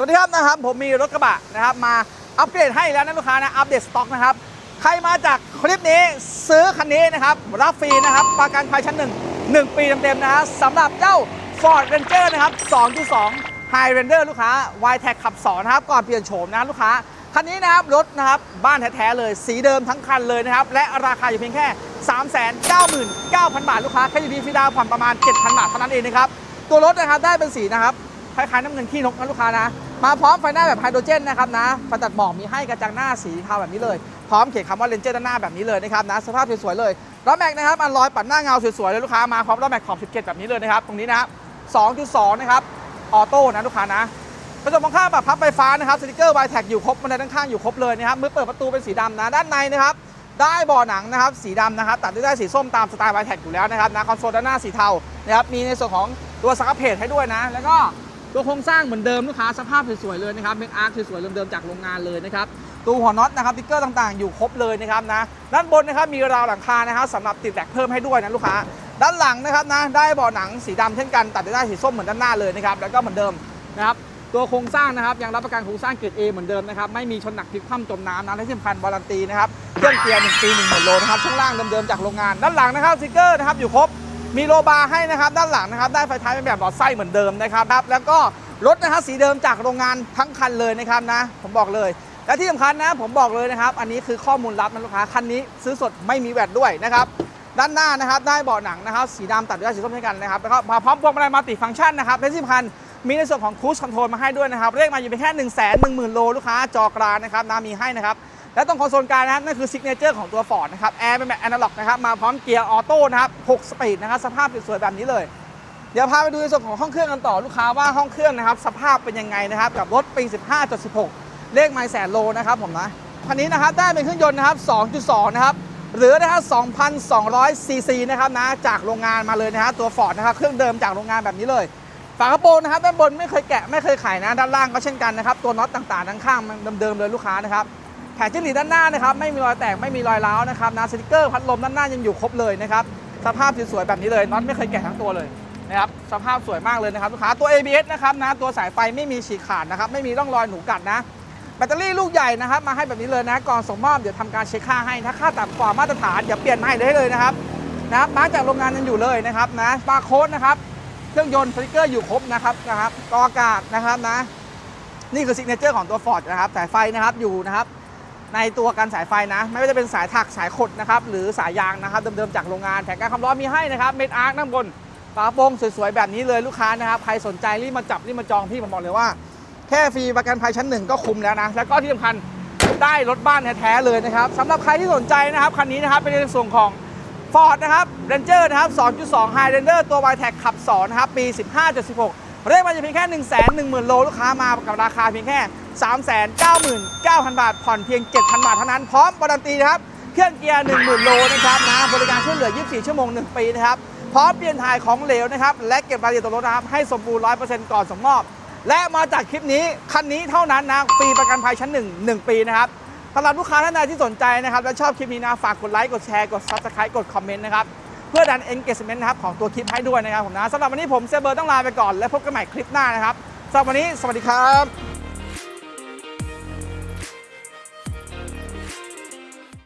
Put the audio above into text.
สวัสดีครับนะครับ ผมมีรถกระบะนะครับ มาอัปเกรดให้แล้วนะลูกค้านะอัปเดตสต็อกนะครับ ใครมาจากคลิปนี้ซื้อคันนี้นะครับ รับฟรีนะครับ ประกันภัยชั้นหนึ่งหนึ่งปีเต็มๆนะฮะสำหรับเจ้า Ford Ranger นะครับ 2.2 High Ranger ลูกค้า y t e c ขับ2นะครับ ก่อนเปลี่ยนโฉมนะลูกค้า คันนี้นะครับ รถนะครับ บ้านแท้ๆเลย สีเดิมทั้งคันเลยนะครับ และราคาอยู่เพียงแค่ 399,000 บาท ลูกค้าแค่ดีฟรีดาวผ่อนประมาณ 7,000 บาทเท่านั้นเองนะครับ ตัวรถนะครับได้เป็นสีนะครับ คล้ายๆน้ำเงินขี้นกนะลูกค้านะ มาพร้อมไฟหน้าแบบไฮโดรเจนนะครับนะไฟตัดหมอกมีให้กระจังหน้าสีเทาแบบนี้เลย พร้อมเขียนคำว่าเลนเจอร์ด้านหน้าแบบนี้เลยนะครับนะสภาพสวยๆเลยล้อแม็กนะครับอันลอยปัดหน้าเงาสวยๆเลยลูกค้ามาพร้อมล้อแม็กขอบ 17 แบบนี้เลยนะครับตรงนี้นะ2.2 นะครับออโต้นะลูกค้านะกระจกมองข้างแบบพับไฟฟ้านะครับสติกเกอร์ไวแท็กอยู่ครบบันไดด้านข้างอยู่ครบเลยนะครับมือเปิดประตูเป็นสีดำนะด้านในนะครับได้บ่อหนังนะครับสีดำนะครับตัดด้วยได้สีส้มตามสไตล์ไวแท็กอยู่แล้วนะครับนะคอนโซลด้านหน้าสีเทานะครับมีในส่วนของตัวสังกะเพจให้ด้วยนะ แล้วก็ ตัวโครงสร้างเหมือนเดิมลูกค้าสภาพสวยๆเลยนะครับเมคอาร์คสวยๆเดิมๆจากโรงงานเลยนะครับตัวหัวน็อตนะครับติ๊กเกอร์ต่างๆอยู่ครบเลยนะครับนะด้านบนนะครับมีราวหลังคานะครับสำหรับติดแหลกเพิ่มให้ด้วยนะลูกค้า ด้านหลังนะครับนะได้เบาะหนังสีดำเช่นกันตัดได้สีส้มเหมือนด้านหน้าเลยนะครับแล้วก็เหมือนเดิมนะครับตัวโครงสร้างนะครับยังรับประกันโครงสร้างเกรด A เหมือนเดิมนะครับไม่มีชนหนักพลิกคว่ำจมน้ำนะและที่สำคัญวารันตีนะครับเครื่องเกียร์1ปี1หมื่นโลนะครับช่วงล่างเดิมๆจากโรงงาน ด้านหลังนะครับสติกเกอร์นะครับอยู่ครบ มีโลบาร์ให้นะครับด้านหลังนะครับได้ไฟท้ายเป็นแบบหลอดไส้เหมือนเดิมนะครับแล้วก็รถนะครับสีเดิมจากโรงงานทั้งคันเลยนะครับนะ ผมบอกเลย และที่สำคัญนะผมบอกเลยนะครับ อันนี้คือข้อมูลลับนะลูกค้าคันนี้ซื้อสดไม่มีแวดด้วยนะครับด้านหน้านะครับได้เบาะหนังนะครับสีดำตัดด้วยสีส้มเช่นกันนะครับแล้วก็มาพร้อมพวงมาลัยมัลติฟังก์ชันนะครับและที่สำคัญมีในส่วนของคู e คอนโทรลมาให้ด้วยนะครับเรียกมาอยู่เพียงแค่1นึ่งแสนหนึ่งหมื่นโลลูกค้าจอกลางนะครับนะมีให้นะครับ และตรงคอนโซลกลางนะครับนั่นคือซิกเนเจอร์ของตัว Ford นะครับแอร์เป็นแบบแอนะล็อกนะครับมาพร้อมเกียร์ออโต้นะครับ6สปีดนะครับสภาพสวยๆแบบนี้เลย เดี๋ยวพาไปดูในส่วนของห้องเครื่องกันต่อลูกค้าว่าห้องเครื่องนะครับสภาพเป็นยังไงนะครับกับรถปี 15.16 เลขไมล์แสนโลนะครับผมนะคันนี้นะครับได้เป็นเครื่องยนต์นะครับ 2.2 นะครับหรือนะครับ2,200ซีซีนะครับนะจากโรงงานมาเลยนะฮะตัว Ford นะครับเครื่องเดิมจากโรงงานแบบนี้เลย ฝากระโปรงนะครับด้านบนไม่เคยแกะไม่เคยไขนะด้านล่างก็เช่นกันนะครับ ตัวน็อตต่างๆด้านข้างเดิมๆเลยลูกค้านะครับ แผงจิ้งหรีดด้านหน้านะครับไม่มีรอยแตกไม่มีรอยร้าวนะครับนะสติกเกอร์พัดลมด้านหน้ายังอยู่ครบเลยนะครับสภาพสวยๆแบบนี้เลยน็อตไม่เคยแกะทั้งตัวเลยนะครับสภาพสวยมากเลยนะครับลูกค้าตัว ABS นะครับนะตัวสายไฟไม่มีฉีกขาดนะครับไม่มีร่องรอยหนูกัดนะแบตเตอรี่ลูกใหญ่นะครับมาให้แบบนี้เลยนะก่อนส่งมอบเดี๋ยวทำการเช็คค่าให้ถ้าค่าต่ำกว่ามาตรฐานเดี๋ยวเปลี่ยนให้ได้เลยนะครับนะมาจากโรงงานยังอยู่เลยนะครับนะบาร์โค้ดนะครับเครื่องยนต์สติกเกอร์อยู่ครบนะครับนะครับกออากาศนะครับนะ นี่คือซิกเนเจอร์ของตัว Ford นะครับสายไฟนะครับอยู่นะครับ ในตัวกันสายไฟนะ ไม่ว่าจะเป็นสายถักสายขดนะครับ หรือสายยางนะครับ เดิมๆจากโรงงานแผงการความร้อนมีให้นะครับเม็ดอาร์คน้ำบนฝาโปร่งสวยๆ แบบนี้เลยลูกค้านะครับ ใครสนใจรีบมาจับรีบมาจองพี่ผมบอกเลยว่า แค่ฟรีประกันภัยชั้นหนึ่งก็คุ้มแล้วนะ แล้วก็ที่สำคัญได้รถบ้านแท้ๆเลยนะครับสำหรับใครที่สนใจนะครับคันนี้นะครับเป็นในส่วนของ Ford นะครับ Ranger นะครับ 2.2 High Ranger ตัว y t e c ขับ2นะครับปี 15.16เรียกมาจะเพียงแค่ 1 1 0 0 0 0 โลลูกค้ามากับราคาเพียงแค่ 399,000 บาท ผ่อนเพียง 7,000 บาทเท่านั้น พร้อมการันตีนะครับ เครื่องเกียร์ 10,000 โลนะครับนะ บริการช่วยเหลือ 24 ชั่วโมง 1 ปีนะครับ พร้อมเปลี่ยนถ่ายของเหลวนะครับ และเก็บรายละเอียดตัวรถนะครับ ให้สมบูรณ์ 100%ก่อนส่งมอบ และมาจากคลิปนี้ คันนี้เท่านั้นนะ ฟรีประกันภัยชั้น 1 1 ปีนะครับสำหรับลูกค้าท่านใดที่สนใจนะครับ และชอบคลิปนี้นะ ฝากกดไลค์ กดแชร์ กด Subscribe กดคอมเมนต์นะครับเพื่อดัน engagement นะครับของตัวคลิปให้ด้วยนะครับผมนะสำหรับวันนี้ผมเซเบอร์ต้องลาไปก่อน และพบกันใหม่คลิปหน้านะครับสำหรับวันนี้สวัสดีครับ